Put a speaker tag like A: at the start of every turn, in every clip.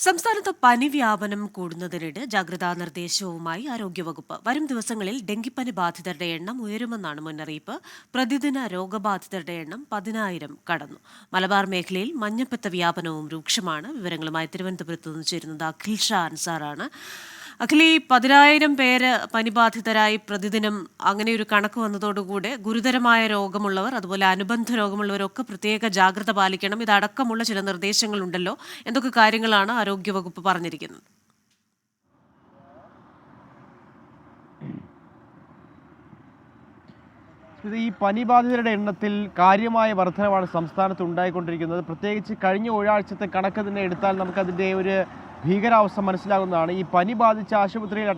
A: സംസ്ഥാനത്ത് പനി വ്യാപനം കൂടുന്നതിനിടെ ജാഗ്രതാ നിർദ്ദേശവുമായി ആരോഗ്യവകുപ്പ്. വരും ദിവസങ്ങളിൽ ഡെങ്കിപ്പനി ബാധിതരുടെ എണ്ണം ഉയരുമെന്നാണ് മുന്നറിയിപ്പ്. പ്രതിദിന രോഗബാധിതരുടെ എണ്ണം പതിനായിരം കടന്നു. മലബാർ മേഖലയിൽ മഞ്ഞപ്പിത്ത വ്യാപനവും രൂക്ഷമാണ്. വിവരങ്ങളുമായി തിരുവനന്തപുരത്ത് നിന്ന് ചേരുന്നത് അഖിൽ ഷാ അൻസാറാണ്. അഖിൽ ഈ പതിനായിരം പേര് പനിബാധിതരായി പ്രതിദിനം അങ്ങനെ ഒരു കണക്ക് വന്നതോടുകൂടെ ഗുരുതരമായ രോഗമുള്ളവർ അതുപോലെ അനുബന്ധ രോഗമുള്ളവരൊക്കെ പ്രത്യേക ജാഗ്രത പാലിക്കണം. ഇതടക്കമുള്ള ചില നിർദ്ദേശങ്ങളുണ്ടല്ലോ. എന്തൊക്കെ കാര്യങ്ങളാണ് ആരോഗ്യവകുപ്പ് പറഞ്ഞിരിക്കുന്നത്?
B: ഈ പനിബാധിതരുടെ എണ്ണത്തിൽ കാര്യമായ വർധനമാണ് സംസ്ഥാനത്ത് ഉണ്ടായിക്കൊണ്ടിരിക്കുന്നത്. പ്രത്യേകിച്ച് കഴിഞ്ഞ ഒരാഴ്ചത്തെ കണക്ക് തന്നെ എടുത്താൽ നമുക്കതിന്റെ ഒരു ഭീകരാവസ്ഥ മനസ്സിലാകുന്നതാണ്. ഈ പനി ബാധിച്ച ആശുപത്രിയിൽ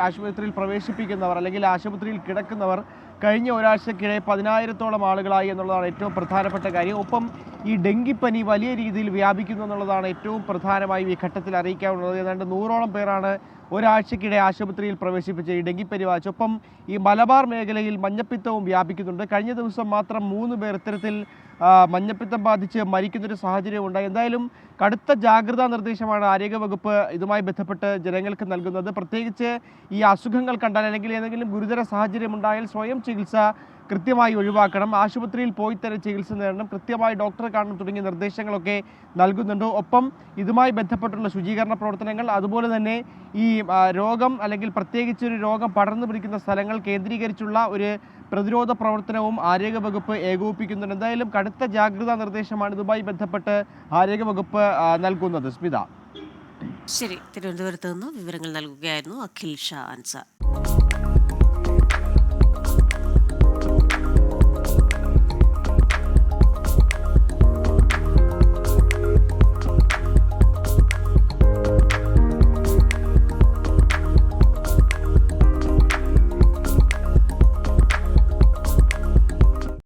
B: ആശുപത്രിയിൽ പ്രവേശിപ്പിക്കുന്നവർ അല്ലെങ്കിൽ ആശുപത്രിയിൽ കിടക്കുന്നവർ കഴിഞ്ഞ ഒരാഴ്ചക്കിടെ പതിനായിരത്തോളം ആളുകളായി എന്നുള്ളതാണ് ഏറ്റവും പ്രധാനപ്പെട്ട കാര്യം. ഒപ്പം ഈ ഡെങ്കിപ്പനി വലിയ രീതിയിൽ വ്യാപിക്കുന്നു എന്നുള്ളതാണ് ഏറ്റവും പ്രധാനമായും ഈ ഘട്ടത്തിൽ അറിയിക്കാവുന്നത് ഏതാണ്ട് നൂറോളം പേരാണ് ഒരാഴ്ചക്കിടെ ആശുപത്രിയിൽ പ്രവേശിപ്പിച്ച ഡെങ്കിപ്പനി ബാധിച്ചു ഒപ്പം ഈ മലബാർ മേഖലയിൽ മഞ്ഞപ്പിത്തവും വ്യാപിക്കുന്നുണ്ട്. കഴിഞ്ഞ ദിവസം മാത്രം മൂന്ന് പേർ ഇത്തരത്തിൽ മഞ്ഞപ്പിത്തം ബാധിച്ച് മരിക്കുന്നൊരു സാഹചര്യം ഉണ്ടായി. എന്തായാലും കടുത്ത ജാഗ്രതാ നിർദ്ദേശമാണ് ആരോഗ്യവകുപ്പ് ഇതുമായി ബന്ധപ്പെട്ട് ജനങ്ങൾക്ക് നൽകുന്നത്. പ്രത്യേകിച്ച് ഈ അസുഖങ്ങൾ കണ്ടാൽ അല്ലെങ്കിൽ ഏതെങ്കിലും ഗുരുതര സാഹചര്യം ഉണ്ടായാൽ സ്വയം ചികിത്സ കൃത്യമായി ഒഴിവാക്കണം. ആശുപത്രിയിൽ പോയി തന്നെ ചികിത്സ നേടണം. കൃത്യമായി ഡോക്ടറെ കാണണം തുടങ്ങിയ നിർദ്ദേശങ്ങളൊക്കെ നൽകുന്നുണ്ട്. ഒപ്പം ഇതുമായി ബന്ധപ്പെട്ടുള്ള ശുചീകരണ പ്രവർത്തനങ്ങൾ അതുപോലെ തന്നെ ഈ രോഗം അല്ലെങ്കിൽ പ്രത്യേകിച്ച് ഒരു രോഗം പടർന്നു പിടിക്കുന്ന സ്ഥലങ്ങൾ കേന്ദ്രീകരിച്ചുള്ള ഒരു പ്രതിരോധ പ്രവർത്തനവും ആരോഗ്യവകുപ്പ് ഏകോപിപ്പിക്കുന്നുണ്ട്. എന്തായാലും കടുത്ത ജാഗ്രതാ നിർദ്ദേശമാണ് ഇതുമായി ബന്ധപ്പെട്ട് ആരോഗ്യവകുപ്പ് നൽകുന്നത്. സ്മിത.
A: ശരി തിരുവനന്തപുരത്ത് നിന്ന് വിവരങ്ങൾ നൽകുകയായിരുന്നു അഖിൽ ഷാ അൻസാർ.